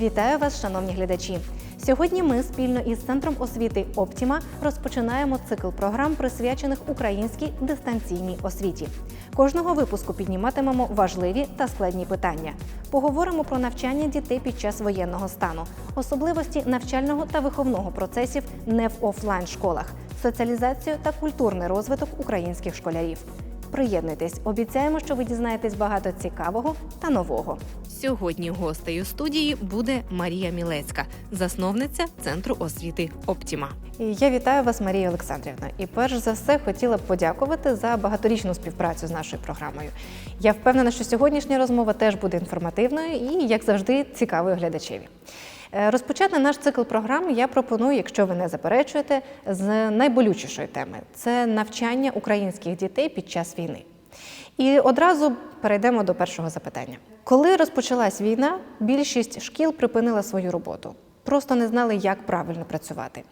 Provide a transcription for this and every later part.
Вітаю вас, шановні глядачі! Сьогодні ми спільно із центром освіти Оптіма розпочинаємо цикл програм, присвячених українській дистанційній освіті. Кожного випуску підніматимемо важливі та складні питання. Поговоримо про навчання дітей під час воєнного стану, особливості навчального та виховного процесів не в офлайн школах, соціалізацію та культурний розвиток українських школярів. Приєднуйтесь, обіцяємо, що ви дізнаєтесь багато цікавого та нового. Сьогодні гостею студії буде Марія Мілецька, засновниця центру освіти Оптіма. Я вітаю вас, Марія Олександрівна. І перш за все хотіла б подякувати за багаторічну співпрацю з нашою програмою. Я впевнена, що сьогоднішня розмова теж буде інформативною і, як завжди, цікавою глядачеві. Е, Розпочати наш цикл програм я пропоную, якщо ви не заперечуєте, з найболючішої теми це навчання українських дітей під час війни. І одразу перейдемо до першого запитання. Коли розпочалась війна, більшість шкіл припинила свою роботу, просто не знали, як правильно працювати.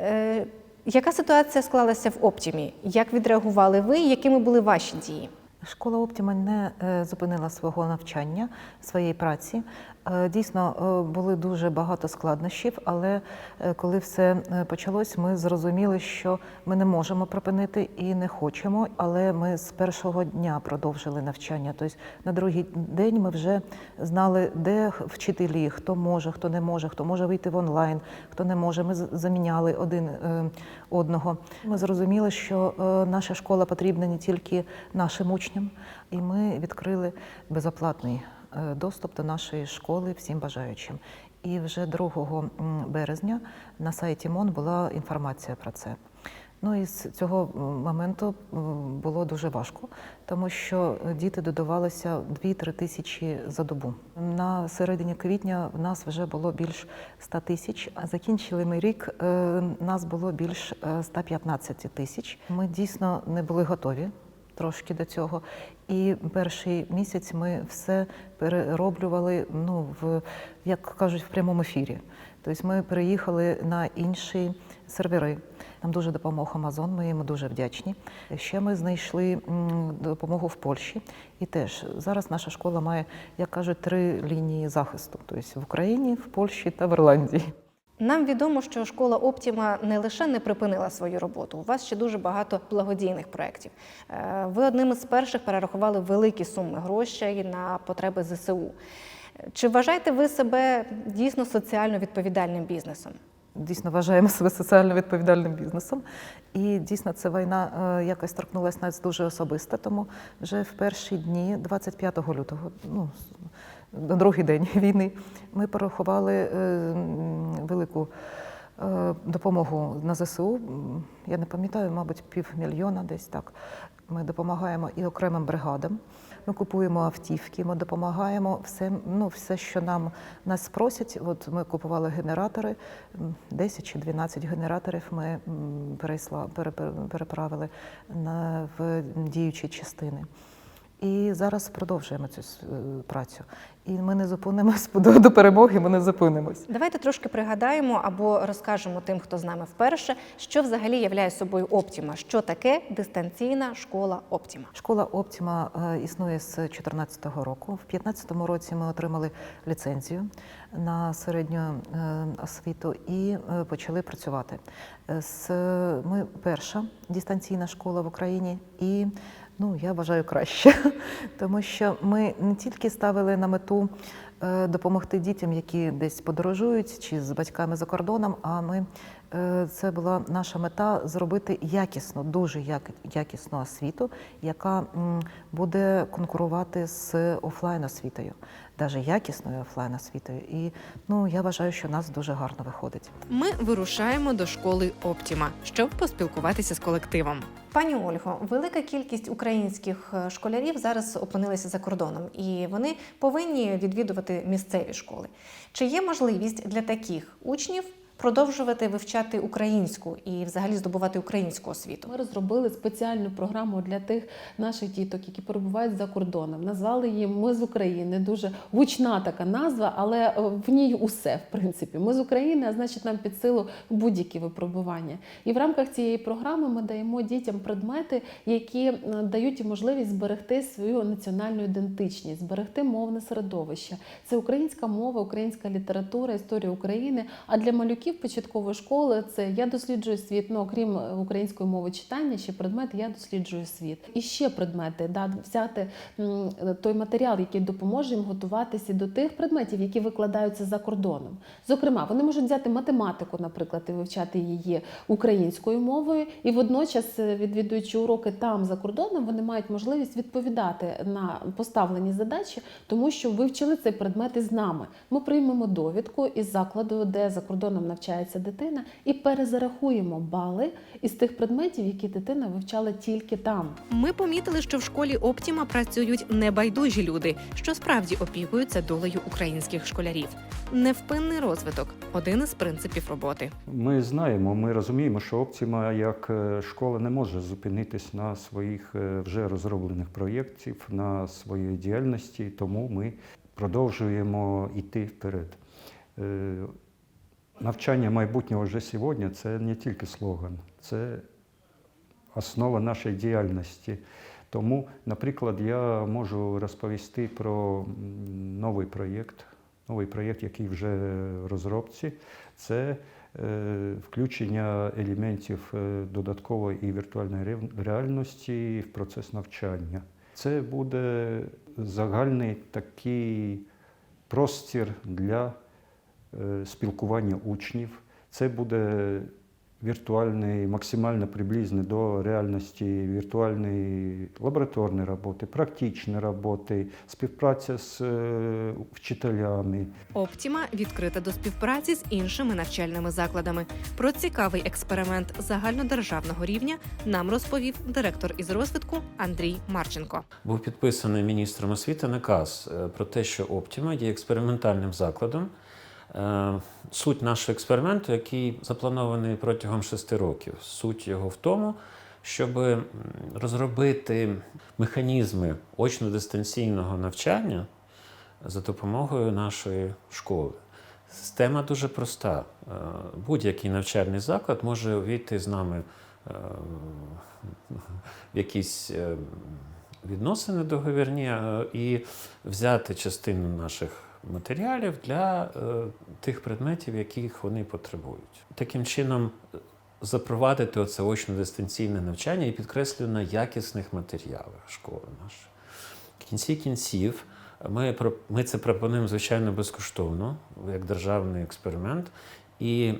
Е, яка ситуація склалася в Оптімі? Як відреагували ви? Якими були ваші дії? Школа Оптіма не е, зупинила свого навчання, своєї праці. Е, Дійсно, е, були дуже багато складнощів, але е, коли все почалось, ми зрозуміли, що ми не можемо припинити і не хочемо. Але ми з першого дня продовжили навчання. Тобто на другий день ми вже знали, де вчителі, хто може, хто не може, хто може вийти в онлайн, хто не може. Ми заміняли один одного. Ми зрозуміли, що наша школа потрібна не тільки нашим учням, і ми відкрили безоплатний доступ до нашої школи всім бажаючим. І вже 2 березня на сайті МОН була інформація про це. Ну і з цього моменту було дуже важко, тому що діти додавалися 2-3 тисячі за добу. На середині квітня в нас вже було більш 100 тисяч, а закінчили ми рік, е, нас було більш е, 115 тисяч. Ми дійсно не були готові трошки до цього. І перший місяць ми все перероблювали, ну, в, як кажуть, в прямому ефірі. Тобто ми переїхали на інші сервери. Нам дуже допомог Амазон, ми йому дуже вдячні. Ще ми знайшли допомогу в Польщі. І теж зараз наша школа має, як кажуть, три лінії захисту: тобто в Україні, в Польщі та в Ірландії. Нам відомо, що школа Оптіма не лише не припинила свою роботу, у вас ще дуже багато благодійних проєктів. Е, Ви одним із перших перерахували великі суми грошей на потреби ЗСУ. Чи вважаєте ви себе дійсно соціально відповідальним бізнесом? Дійсно вважаємо себе соціально відповідальним бізнесом. І дійсно ця війна е, якось торкнулася нас дуже особисто, тому вже в перші дні, 25 лютого, ну, на другий день війни, ми порахували е, велику е, допомогу на ЗСУ. Я не пам'ятаю, мабуть, півмільйона десь так. Ми допомагаємо і окремим бригадам. Ми купуємо автівки, ми допомагаємо все, ну, все, що нам нас просять. От ми купували генератори, м, 10 чи 12 генераторів ми перейсла, пере- пере- переправили на, в діючі частини. І зараз продовжуємо цю е, працю. І ми не зупинимось до, до перемоги, ми не зупинимось. Давайте трошки пригадаємо або розкажемо тим, хто з нами вперше, що взагалі являє собою Оптіма, що таке дистанційна школа Оптіма. Школа Оптіма е, існує з 2014 року. В 2015 році ми отримали ліцензію на середню е, освіту і почали працювати. Ми перша дистанційна школа в Україні і ну, я вважаю краще, тому що ми не тільки ставили на мету допомогти дітям, які десь подорожують чи з батьками за кордоном, а ми е, це була наша мета зробити якісно, дуже якісну освіту, яка буде конкурувати з офлайн освітою, навіть якісною офлайн освітою. І ну я вважаю, що у нас дуже гарно виходить. Ми вирушаємо до школи Оптіма, щоб поспілкуватися з колективом. Пані Ольго, велика кількість українських е, школярів зараз опинилися за кордоном, і вони повинні відвідувати місцеві школи. Чи є можливість для таких учнів продовжувати вивчати українську і взагалі здобувати українську освіту? Ми розробили спеціальну програму для тих наших діток, які перебувають за кордоном. Назвали її Ми з України. Дуже гучна така назва, але е, в ній усе в принципі. Ми з України, а значить, нам під силу будь-які випробування. І в рамках цієї програми ми даємо дітям предмети, які е, дають їм можливість зберегти свою національну ідентичність, зберегти мовне середовище. Це українська мова, українська література, історія України. А для малюків початкової школи це я досліджую світ. Ну окрім е, української мови читання, ще предмет я досліджую світ. І ще предмети, да, взяти той матеріал, який допоможе їм готуватися до тих предметів, які викладаються за кордоном. Зокрема, вони можуть взяти математику, наприклад, і вивчати її українською мовою, і водночас, е, відвідуючи уроки там за кордоном, вони мають можливість відповідати на поставлені задачі, тому що вивчили цей предмет із нами. Ми приймемо довідку із закладу, де за кордоном навчається дитина, і перезарахуємо бали із тих предметів, які дитина вивчала тільки там. Ми помітили, що в школі Оптіма працюють небайдужі люди, що справді опікуються долею українських школярів. Невпинний розвиток один із принципів роботи. Ми знаємо, ми розуміємо, що Оптіма як е, школа не може зупинитись на своїх е, вже розроблених проєктів, на своїй діяльності, тому ми продовжуємо йти вперед. Навчання майбутнього вже сьогодні це не тільки слоган, це основа нашої діяльності. Тому, наприклад, я можу розповісти про новий проєкт, новий проєкт, який вже в розробці. Це е, включення елементів е, додаткової і віртуальної реальності в процес навчання. Це буде загальний такий простір для спілкування учнів. Це буде віртуальний, максимально приблизний до реальності віртуальної лабораторної роботи, практичної роботи, співпраця з е, вчителями. Оптіма відкрита до співпраці з іншими навчальними закладами. Про цікавий експеримент загальнодержавного рівня нам розповів директор із розвитку Андрій Марченко. був підписаний міністром освіти наказ е, про те, що Оптіма є експериментальним закладом. Е, Суть нашого експерименту, який запланований протягом шести років, суть його в тому, щоб розробити механізми очно-дистанційного навчання за допомогою нашої школи. Система дуже проста. Е, Будь-який навчальний заклад може увійти з нами е, в якісь відносини договірні і взяти частину наших матеріалів для е, тих предметів, яких вони потребують. Таким чином, е, запровадити оце очно-дистанційне навчання і підкреслюю на якісних матеріалах школи нашої. В кінці кінців ми, про- ми це пропонуємо, звичайно, безкоштовно, як державний експеримент, і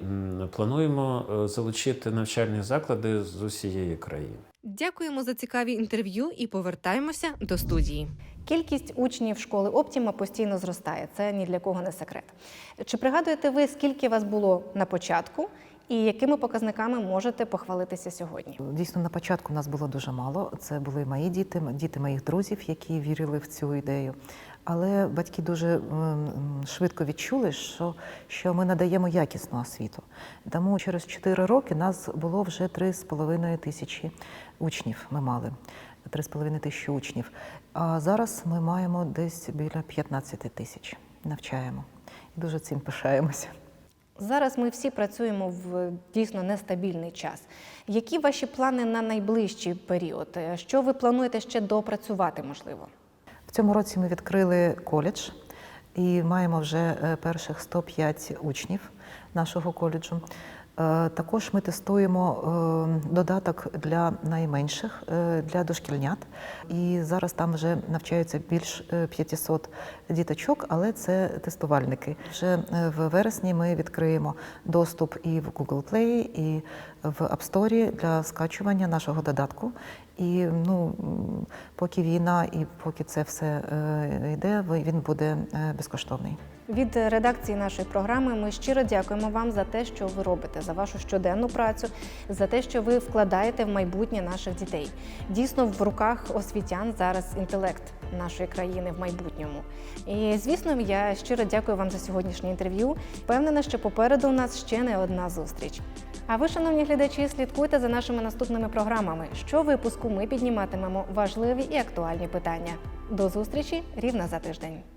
плануємо е, залучити навчальні заклади з усієї країни. Дякуємо за цікаві інтерв'ю і повертаємося до студії. Кількість учнів школи Оптіма постійно зростає. Це ні для кого не секрет. Чи пригадуєте ви, скільки вас було на початку, і якими показниками можете похвалитися сьогодні? Дійсно, на початку нас було дуже мало. Це були мої діти, діти моїх друзів, які вірили в цю ідею. Але батьки дуже швидко відчули, що, що ми надаємо якісну освіту. Тому через 4 роки нас було вже 3,5 тисячі учнів. Ми мали 3,5 тисячі учнів. А зараз ми маємо десь біля 15 тисяч. Навчаємо. І дуже цим пишаємося. Зараз ми всі працюємо в дійсно нестабільний час. Які ваші плани на найближчий період? Е, Що ви плануєте ще допрацювати, можливо? Цьому році ми відкрили коледж і маємо вже е, перших 105 учнів нашого коледжу. Е, Також ми тестуємо е, додаток для найменших, е, для дошкільнят. І зараз там вже навчаються більш е, 500 діточок, але це тестувальники. Вже в вересні ми відкриємо доступ і в Google Play, і в App Store для скачування нашого додатку. І ну, поки війна і поки це все йде, він буде безкоштовний. Від редакції нашої програми ми щиро дякуємо вам за те, що ви робите за вашу щоденну працю, за те, що ви вкладаєте в майбутнє наших дітей. Дійсно, в руках освітян зараз інтелект нашої країни в майбутньому. І звісно, я щиро дякую вам за сьогоднішнє інтерв'ю. Впевнена, що попереду у нас ще не одна зустріч. А ви, шановні глядачі, слідкуйте за нашими наступними програмами. Щовипуску ми підніматимемо важливі і актуальні питання. До зустрічі рівно за тиждень.